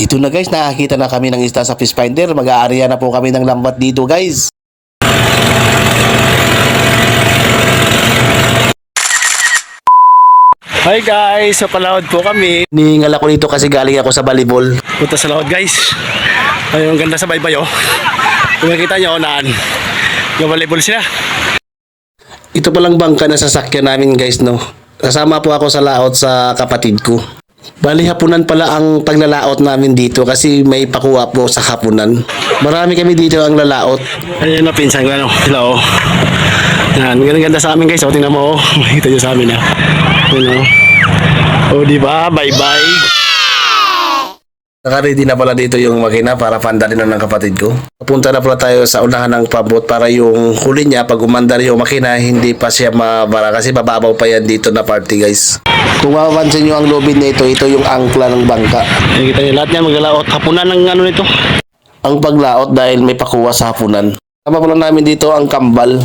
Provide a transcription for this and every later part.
Ito na guys, nakakita na kami ng isda sa fish finder. Mag-aarya na po kami ng lambat dito guys. Hi guys, sa palawad po kami. Nihingal ako dito kasi galing ako sa volleyball. Punta sa lawad guys. Ayun, ganda sa baybay oh. Kung makikita nyo, naan. Yung sila. Ito palang bangka na sasakyan namin guys no. Kasama po ako sa laot sa kapatid ko. Bali hapunan pala ang paglalaot namin dito kasi may pakuha po sa hapunan. Marami kami dito ang lalaot. Ayun na, pinsan ko ano. Sila. Yan, ganda ganda sa amin guys. O, tingnan mo oh. Makikita nyo sa amin ah. Yun oh. O, di ba? Bye-bye. Naka-ready na pala dito yung makina para pandalin na ng kapatid ko. Papunta na pala tayo sa unahan ng pabot para yung huli niya pag umandar yung makina hindi pa siya mabara kasi bababaw pa yan dito na party guys. Kung mapapansin nyo ang lubid na ito, yung angkla ng bangka. Makikita nyo lahat yan. Maglalaot. Hapunan ng ano nito. Ang paglaot dahil may pakuha sa hapunan. Tama pala namin dito ang kambal.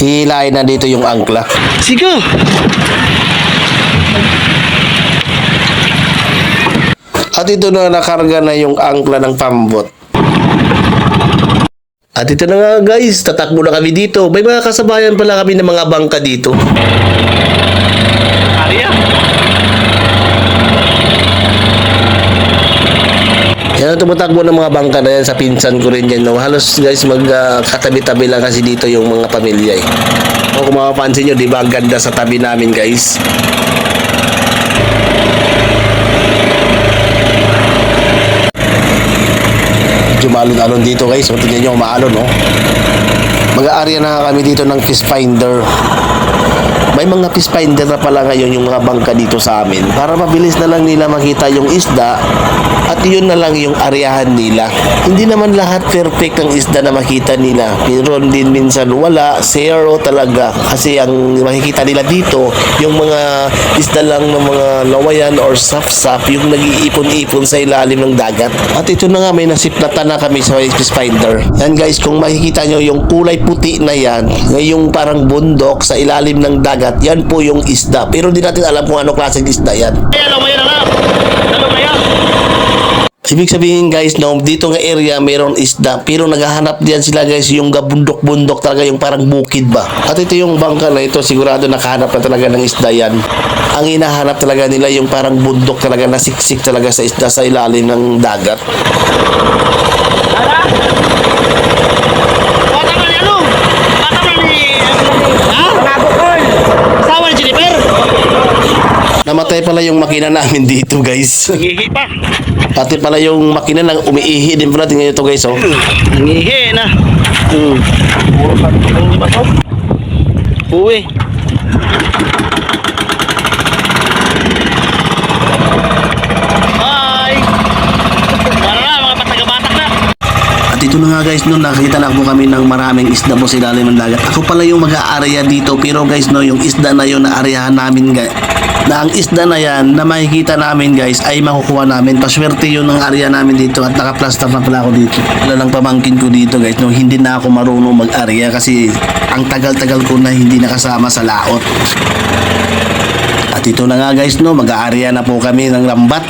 Hihilain na dito yung angkla. Sige. At ito na nakarga na yung angkla ng pambot. At ito na nga guys, tatakbo na kami dito. May mga kasabayan pala kami ng mga bangka dito. Arya. Yan ang tumatakbo ng mga bangka na yan sa pinsan ko rin yan. No? Halos guys magkatabi-tabi lang kasi dito yung mga pamilya eh. O kung mapapansin nyo, di ba ang ganda sa tabi namin guys. Medyo maalon-alon dito guys. O tingnan nyo, maalon no. Mag-aarya na kami dito ng fish finder. May mga fish finder na pala ngayon yung mga bangka dito sa amin para mabilis na lang nila makita yung isda at yun na lang yung aryahan nila. Hindi naman lahat perfect ang isda na makita nila. Meron din minsan wala, zero talaga. Kasi ang makikita nila dito, yung mga isda lang ng mga lawayan or sap-sap, yung nag-iipon-ipon sa ilalim ng dagat. At ito na nga, may nasiplatan na kami sa fish finder. Yan guys, kung makikita nyo yung kulay puti na yan, ngayong parang bundok sa ilalim ng dagat, yan po yung isda. Pero di natin alam kung ano klaseng isda yan. Ayan, lumaya na nga. Lumaya. Ibig sabihin guys, no, dito nga area mayroon isda, pero naghahanap diyan sila guys yung gabundok-bundok talaga yung parang bukid ba. At ito yung bangka na ito, sigurado nakahanap na talaga ng isda yan. Ang hinahanap talaga nila yung parang bundok talaga na siksik talaga sa isda sa ilalim ng dagat. Bata Namatay pala yung makina namin dito guys. Nangihi pa. Pati pala yung makina nang umiihi din pala. Tingnan ito guys oh. Nangihi na. Hmm. Hindi ba to? Uwi. Bye! Para na, na. Na nga guys, no, nakita na po kami ng maraming isda po sa ilalim ng dagat. Ako pala yung mag-aarya dito, pero guys, no, yung isda na yun na aryahan namin, guys. Na ang isda na yan, na makikita namin guys, ay makukuha namin. Paswerte yun ng area namin dito at naka-plaster na pala ako dito. Wala lang pamangkin ko dito guys, no, hindi na ako marunong mag-arya kasi ang tagal-tagal ko na hindi nakasama sa laot. At ito na nga guys, no, mag-aarya na po kami ng lambat.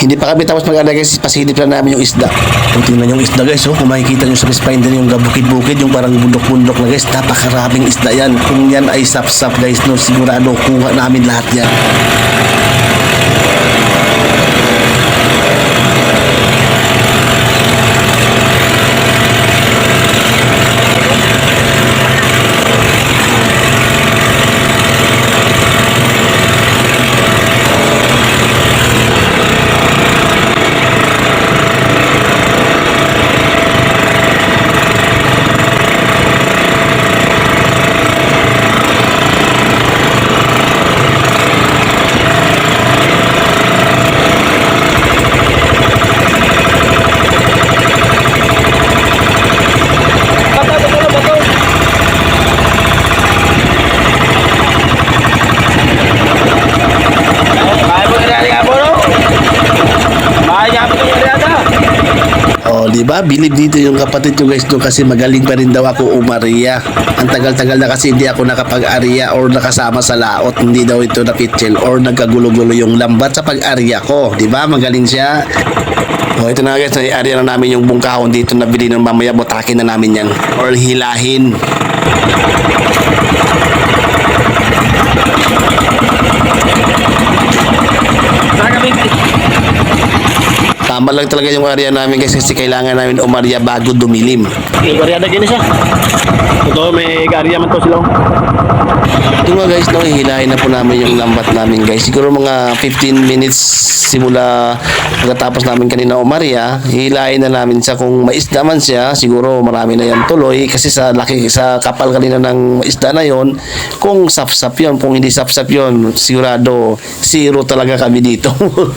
Hindi pa kami tapos mag-alagay guys, pasilip lang namin yung isda. Kung tingnan yung isda guys, oh, kung makikita nyo sa fish finder yung bukid-bukid, yung parang bundok-bundok na guys, napakaraming isda yan. Kung yan ay sap-sap guys, no, sigurado kuha namin lahat yan. Di ba? Bilib dito yung kapatid ko guys no kasi magaling pa rin daw ako umaria. Ang tagal-tagal na kasi hindi ako nakapag-aria or nakasama sa laot. Hindi daw ito napitchel or nagkagulo-gulo yung lambat sa pag-aria ko. Di ba? Magaling siya. O ito na guys, nai-aria na namin yung bungkahon dito na bili ng mamaya butakin na namin yan. Or hilahin. Tama lang talaga yung area namin guys kasi kailangan namin umarya bago dumilim. Okay, karyada gini siya. Ito, may karya man to sila. Ito nga guys, no, hihilahin na po namin yung lambat namin guys. Siguro mga 15 minutes simula pagkatapos namin kanina umarya, hihilahin na namin siya kung maisda man siya, siguro marami na yan tuloy kasi sa laki sa kapal kanina ng maisda na yon kung sapsap yon kung hindi sapsap yon sigurado zero talaga kami dito.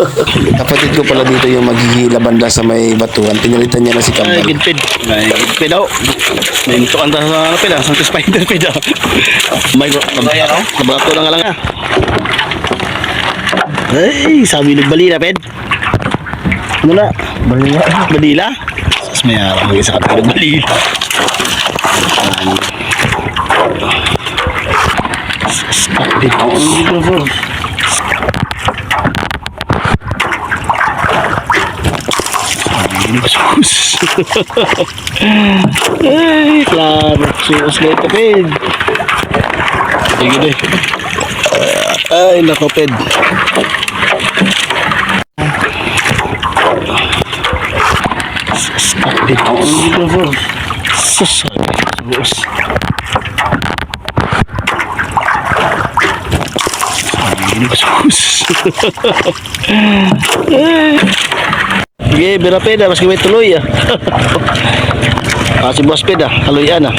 Kapatid ko pala dito yung maghihila banda sa may batuhan. Pinalitan niya na si Ay, Kambal. gidpid. Ay, gidpid daw. May tukan ta sa ano pila, sa spider pid daw. May bro, nabato lang lang ah. Ay, sabi nagbalila ped. Na? Balila. Balila? Sas may araw mag isa ka balila. Sas kapit. Mikrofon. Sus. Ay, klaro. Sus, leto, ped. Sige. Ay, nako, ped. Sige, bira peda, mas may tuloy ah. ah, si boss peda, haluyan ah.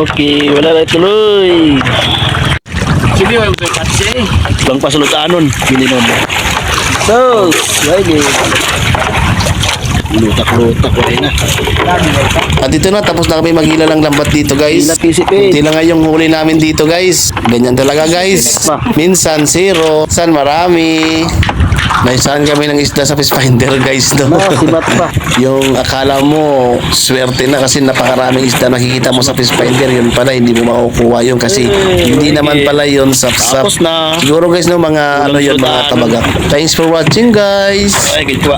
Okay, wala na tuloy. Bang pasulutanon, pili mo mo. So, lagi. Lutak-lutak ko na. At ito na, tapos na kami maghila ng lambat dito guys. Hindi lang nga yung huli namin dito guys. Ganyan talaga guys. Minsan zero, minsan marami. Naisahan kami ng isda sa fish finder guys. No? Na, sibat pa. yung akala mo swerte na kasi napakaraming isda nakikita mo sa fish finder yun pala hindi mo makukuha yun kasi Eh, hindi sige. naman pala yun sap-sap Tapos na. siguro guys no mga ano yun mga sudan. tabaga thanks for watching guys Ay, gitwa.